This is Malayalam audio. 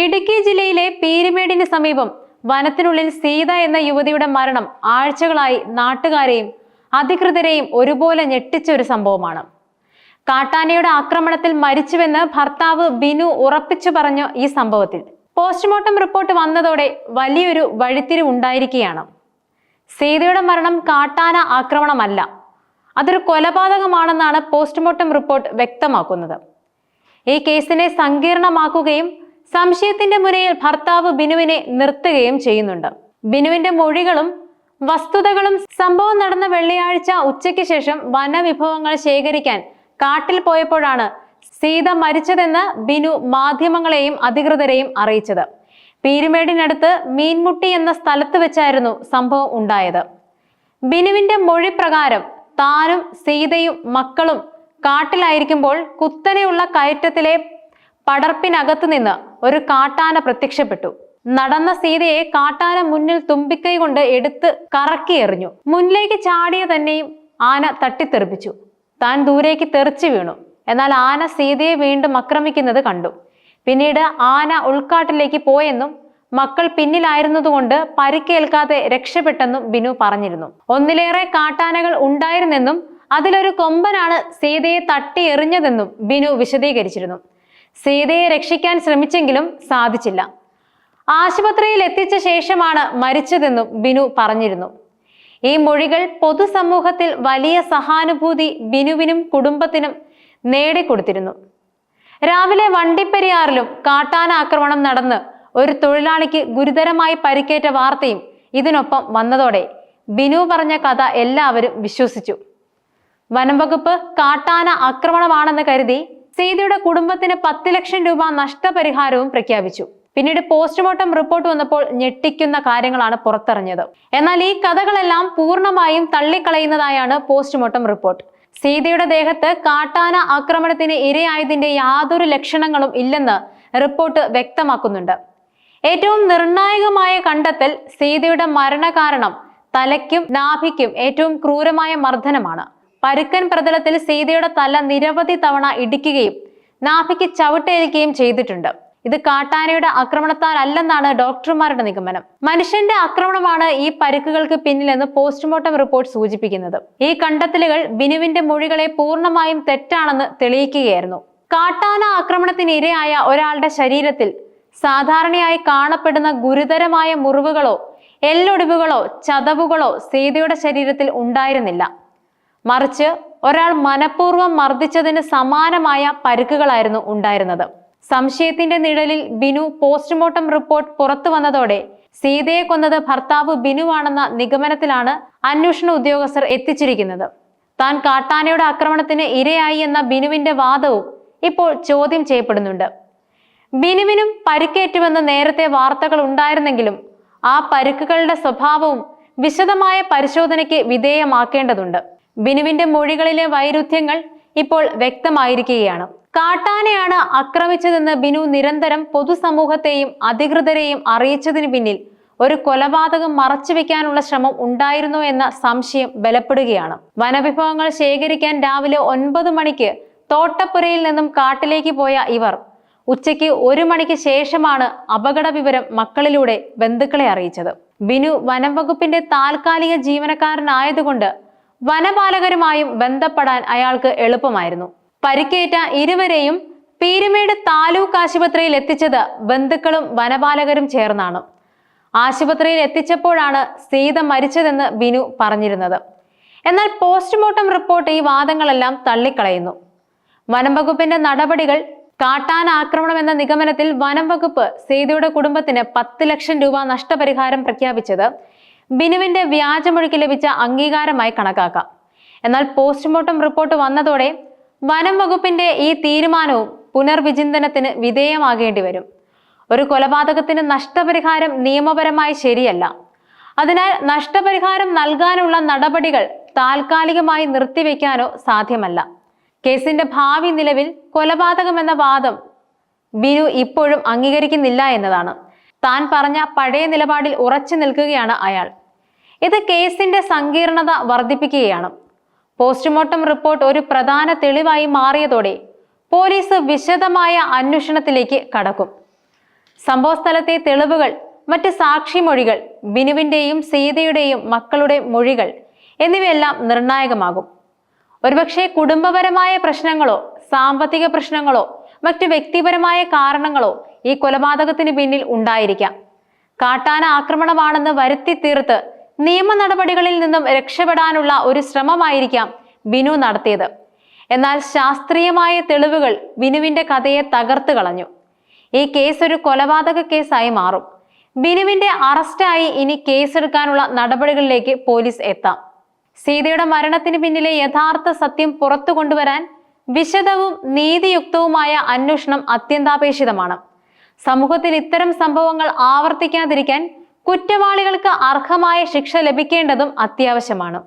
ഇടുക്കി ജില്ലയിലെ പീരുമേടിന് സമീപം വനത്തിനുള്ളിൽ സീത എന്ന യുവതിയുടെ മരണം ആഴ്ചകളായി നാട്ടുകാരെയും അധികൃതരെയും ഒരുപോലെ ഞെട്ടിച്ച ഒരു സംഭവമാണ്. കാട്ടാനയുടെ ആക്രമണത്തിൽ മരിച്ചുവെന്ന് ഭർത്താവ് ബിനു ഉറപ്പിച്ചു പറഞ്ഞു ഈ സംഭവത്തിൽ. പോസ്റ്റ്മോർട്ടം റിപ്പോർട്ട് വന്നതോടെ വലിയൊരു വഴിത്തിരിവ് ഉണ്ടായിരിക്കുകയാണ്. സീതയുടെ മരണം കാട്ടാന ആക്രമണമല്ല അതൊരു കൊലപാതകമാണെന്നാണ് പോസ്റ്റ്മോർട്ടം റിപ്പോർട്ട് വ്യക്തമാക്കുന്നത്. ഈ കേസിനെ സങ്കീർണമാക്കുകയും സംശയത്തിന്റെ മുനയിൽ ഭർത്താവ് ബിനുവിനെ നിർത്തുകയും ചെയ്യുന്നുണ്ട്. ബിനുവിന്റെ മൊഴികളും വസ്തുതകളും സംഭവം നടന്ന വെള്ളിയാഴ്ച ഉച്ചയ്ക്ക് ശേഷം വനവിഭവങ്ങൾ ശേഖരിക്കാൻ കാട്ടിൽ പോയപ്പോഴാണ് സീത മരിച്ചതെന്ന് ബിനു മാധ്യമങ്ങളെയും അധികൃതരെയും അറിയിച്ചത്. പീരുമേടിനടുത്ത് മീൻമുട്ടി എന്ന സ്ഥലത്ത് വെച്ചായിരുന്നു സംഭവം ഉണ്ടായത്. ബിനുവിന്റെ മൊഴി പ്രകാരം താനും സീതയും മക്കളും കാട്ടിലായിരിക്കുമ്പോൾ കുത്തനെയുള്ള കയറ്റത്തിലെ പടർപ്പിനകത്തു നിന്ന് ഒരു കാട്ടാന പ്രത്യക്ഷപ്പെട്ടു. നടന്ന സീതയെ കാട്ടാന മുന്നിൽ തുമ്പിക്കൈ കൊണ്ട് എടുത്ത് കറക്കി എറിഞ്ഞു. മുന്നിലേക്ക് ചാടിയ തന്നെയും ആന തട്ടിത്തെറിപ്പിച്ചു. താൻ ദൂരേക്ക് തെറിച്ചു വീണു. എന്നാൽ ആന സീതയെ വീണ്ടും ആക്രമിക്കുന്നത് കണ്ടു. പിന്നീട് ആന ഉൾക്കാട്ടിലേക്ക് പോയെന്നും മക്കൾ പിന്നിലായിരുന്നതുകൊണ്ട് പരിക്കേൽക്കാതെ രക്ഷപ്പെട്ടെന്നും ബിനു പറഞ്ഞിരുന്നു. ഒന്നിലേറെ കാട്ടാനകൾ ഉണ്ടായിരുന്നെന്നും അതിലൊരു കൊമ്പനാണ് സീതയെ തട്ടി എറിഞ്ഞതെന്നും ബിനു വിശദീകരിച്ചിരുന്നു. സീതയെ രക്ഷിക്കാൻ ശ്രമിച്ചെങ്കിലും സാധിച്ചില്ല. ആശുപത്രിയിൽ എത്തിച്ച ശേഷമാണ് മരിച്ചതെന്നും ബിനു പറഞ്ഞിരുന്നു. ഈ മൊഴികൾ പൊതുസമൂഹത്തിൽ വലിയ സഹാനുഭൂതി ബിനുവിനും കുടുംബത്തിനും നേടിക്കൊടുത്തിരുന്നു. രാവിലെ വണ്ടിപ്പെരിയാറിലും കാട്ടാന ആക്രമണം നടന്ന് ഒരു തൊഴിലാളിക്ക് ഗുരുതരമായി പരിക്കേറ്റ വാർത്തയും ഇതിനൊപ്പം വന്നതോടെ ബിനു പറഞ്ഞ കഥ എല്ലാവരും വിശ്വസിച്ചു. വനം വകുപ്പ് കാട്ടാന ആക്രമണമാണെന്ന് കരുതി സീതയുടെ കുടുംബത്തിന് പത്ത് ലക്ഷം രൂപ നഷ്ടപരിഹാരവും പ്രഖ്യാപിച്ചു. പിന്നീട് പോസ്റ്റ്മോർട്ടം റിപ്പോർട്ട് വന്നപ്പോൾ ഞെട്ടിക്കുന്ന കാര്യങ്ങളാണ് പുറത്തറിഞ്ഞത്. എന്നാൽ ഈ കഥകളെല്ലാം പൂർണമായും തള്ളിക്കളയുന്നതായാണ് പോസ്റ്റ്മോർട്ടം റിപ്പോർട്ട്. സീതയുടെ ദേഹത്ത് കാട്ടാന ആക്രമണത്തിന് ഇരയായതിന്റെ യാതൊരു ലക്ഷണങ്ങളും ഇല്ലെന്ന് റിപ്പോർട്ട് വ്യക്തമാക്കുന്നുണ്ട്. ഏറ്റവും നിർണായകമായ കണ്ടെത്തൽ സീതയുടെ മരണകാരണം തലയ്ക്കും നാഭിക്കും ഏറ്റവും ക്രൂരമായ മർദ്ദനമാണ്. പരുക്കൻ പ്രതലത്തിൽ സീതയുടെ തല നിരവധി തവണ ഇടിക്കുകയും നാഭിക്ക് ചവിട്ടേൽക്കുകയും ചെയ്തിട്ടുണ്ട്. ഇത് കാട്ടാനയുടെ ആക്രമണത്താൽ അല്ലെന്നാണ് ഡോക്ടർമാരുടെ നിഗമനം. മനുഷ്യന്റെ ആക്രമണമാണ് ഈ പരുക്കുകൾക്ക് പിന്നിലെന്ന് പോസ്റ്റ്മോർട്ടം റിപ്പോർട്ട് സൂചിപ്പിക്കുന്നത്. ഈ കണ്ടെത്തലുകൾ ബിനുവിന്റെ മൊഴികളെ പൂർണമായും തെറ്റാണെന്ന് തെളിയിക്കുകയായിരുന്നു. കാട്ടാന ആക്രമണത്തിന് ഇരയായ ഒരാളുടെ ശരീരത്തിൽ സാധാരണയായി കാണപ്പെടുന്ന ഗുരുതരമായ മുറിവുകളോ എല്ലൊടിവുകളോ ചതവുകളോ സീതയുടെ ശരീരത്തിൽ ഉണ്ടായിരുന്നില്ല. മറിച്ച് ഒരാൾ മനഃപൂർവം മർദ്ദിച്ചതിന് സമാനമായ പരുക്കുകളായിരുന്നു ഉണ്ടായിരുന്നത്. സംശയത്തിന്റെ നിഴലിൽ ബിനു പോസ്റ്റ്മോർട്ടം റിപ്പോർട്ട് പുറത്തു വന്നതോടെ സീതയെ കൊന്നത് ഭർത്താവ് ബിനുവാണെന്ന നിഗമനത്തിലാണ് അന്വേഷണ ഉദ്യോഗസ്ഥർ എത്തിച്ചിരിക്കുന്നത്. താൻ കാട്ടാനയുടെ ആക്രമണത്തിന് ഇരയായി എന്ന ബിനുവിന്റെ വാദവും ഇപ്പോൾ ചോദ്യം ചെയ്യപ്പെടുന്നുണ്ട്. ബിനുവിനും പരിക്കേറ്റുവെന്ന് നേരത്തെ വാർത്തകൾ ഉണ്ടായിരുന്നെങ്കിലും ആ പരുക്കുകളുടെ സ്വഭാവവും വിശദമായ പരിശോധനയ്ക്ക് വിധേയമാക്കേണ്ടതുണ്ട്. ബിനുവിന്റെ മൊഴികളിലെ വൈരുദ്ധ്യങ്ങൾ ഇപ്പോൾ വ്യക്തമായിരിക്കുകയാണ്. കാട്ടാനയാണ് ആക്രമിച്ചതെന്ന് ബിനു നിരന്തരം പൊതുസമൂഹത്തെയും അധികൃതരെയും അറിയിച്ചതിന് പിന്നിൽ ഒരു കൊലപാതകം മറച്ചുവെക്കാനുള്ള ശ്രമം ഉണ്ടായിരുന്നു എന്ന സംശയം ബലപ്പെടുകയാണ്. വനവിഭവങ്ങൾ ശേഖരിക്കാൻ രാവിലെ ഒൻപത് മണിക്ക് തോട്ടപ്പുരയിൽ നിന്നും കാട്ടിലേക്ക് പോയ ഇവർ ഉച്ചയ്ക്ക് ഒരു മണിക്ക് ശേഷമാണ് അപകട വിവരം മക്കളിലൂടെ ബന്ധുക്കളെ അറിയിച്ചത്. ബിനു വനം വകുപ്പിന്റെ താൽക്കാലിക ജീവനക്കാരനായതുകൊണ്ട് വനപാലകരുമായും ബന്ധപ്പെടാൻ അയാൾക്ക് എളുപ്പമായിരുന്നു. പരിക്കേറ്റ ഇരുവരെയും പീരുമേട് താലൂക്ക് ആശുപത്രിയിൽ എത്തിച്ചത് ബന്ധുക്കളും വനപാലകരും ചേർന്നാണ്. ആശുപത്രിയിൽ എത്തിച്ചപ്പോഴാണ് സീത മരിച്ചതെന്ന് ബിനു പറഞ്ഞിരുന്നത്. എന്നാൽ പോസ്റ്റ്മോർട്ടം റിപ്പോർട്ട് ഈ വാദങ്ങളെല്ലാം തള്ളിക്കളയുന്നു. വനംവകുപ്പിന്റെ നടപടികൾ കാട്ടാന ആക്രമണം എന്ന നിഗമനത്തിൽ വനംവകുപ്പ് സീതയുടെ കുടുംബത്തിന് പത്ത് ലക്ഷം രൂപ നഷ്ടപരിഹാരം പ്രഖ്യാപിച്ചത് ബിനുവിന്റെ വ്യാജമൊഴിക്ക് ലഭിച്ച അംഗീകാരമായി കണക്കാക്കാം. എന്നാൽ പോസ്റ്റ്മോർട്ടം റിപ്പോർട്ട് വന്നതോടെ വനം വകുപ്പിന്റെ ഈ തീരുമാനവും പുനർവിചിന്തനത്തിന് വിധേയമാകേണ്ടി വരും. ഒരു കൊലപാതകത്തിന് നഷ്ടപരിഹാരം നിയമപരമായി ശരിയല്ല. അതിനാൽ നഷ്ടപരിഹാരം നൽകാനുള്ള നടപടികൾ താൽക്കാലികമായി നിർത്തിവെക്കാനോ സാധ്യമല്ല. കേസിന്റെ ഭാവി നിലവിൽ കൊലപാതകം എന്ന വാദം ബിനു ഇപ്പോഴും അംഗീകരിക്കുന്നില്ല എന്നതാണ്. താൻ പറഞ്ഞ പഴയ നിലപാടിൽ ഉറച്ചു നിൽക്കുകയാണ് അയാൾ. ഇത് കേസിന്റെ സങ്കീർണത വർദ്ധിപ്പിക്കുകയാണ്. പോസ്റ്റ്മോർട്ടം റിപ്പോർട്ട് ഒരു പ്രധാന തെളിവായി മാറിയതോടെ പോലീസ് വിശദമായ അന്വേഷണത്തിലേക്ക് കടക്കും. സംഭവസ്ഥലത്തെ തെളിവുകൾ മറ്റ് സാക്ഷിമൊഴികൾ ബിനുവിന്റെയും സീതയുടെയും മക്കളുടെ മൊഴികൾ എന്നിവയെല്ലാം നിർണായകമാകും. ഒരുപക്ഷെ കുടുംബപരമായ പ്രശ്നങ്ങളോ സാമ്പത്തിക പ്രശ്നങ്ങളോ മറ്റു വ്യക്തിപരമായ കാരണങ്ങളോ ഈ കൊലപാതകത്തിന് പിന്നിൽ ഉണ്ടായിരിക്കാം. കാട്ടാന ആക്രമണമാണെന്ന് വരുത്തി തീർത്ത് നിയമ നടപടികളിൽ നിന്നും രക്ഷപ്പെടാനുള്ള ഒരു ശ്രമമായിരിക്കാം ബിനു നടത്തിയത്. എന്നാൽ ശാസ്ത്രീയമായ തെളിവുകൾ ബിനുവിന്റെ കഥയെ തകർത്ത് കളഞ്ഞു. ഈ കേസ് ഒരു കൊലപാതക കേസായി മാറും. ബിനുവിന്റെ അറസ്റ്റായി ഇനി കേസെടുക്കാനുള്ള നടപടികളിലേക്ക് പോലീസ് എത്താം. സീതയുടെ മരണത്തിന് പിന്നിലെ യഥാർത്ഥ സത്യം പുറത്തു കൊണ്ടുവരാൻ വിശദവും നീതിയുക്തവുമായ അന്വേഷണം അത്യന്താപേക്ഷിതമാണ്. സമൂഹത്തിൽ ഇത്തരം സംഭവങ്ങൾ ആവർത്തിക്കാതിരിക്കാൻ കുറ്റവാളികൾക്ക് അർഹമായ ശിക്ഷ ലഭിക്കേണ്ടതും അത്യാവശ്യമാണ്.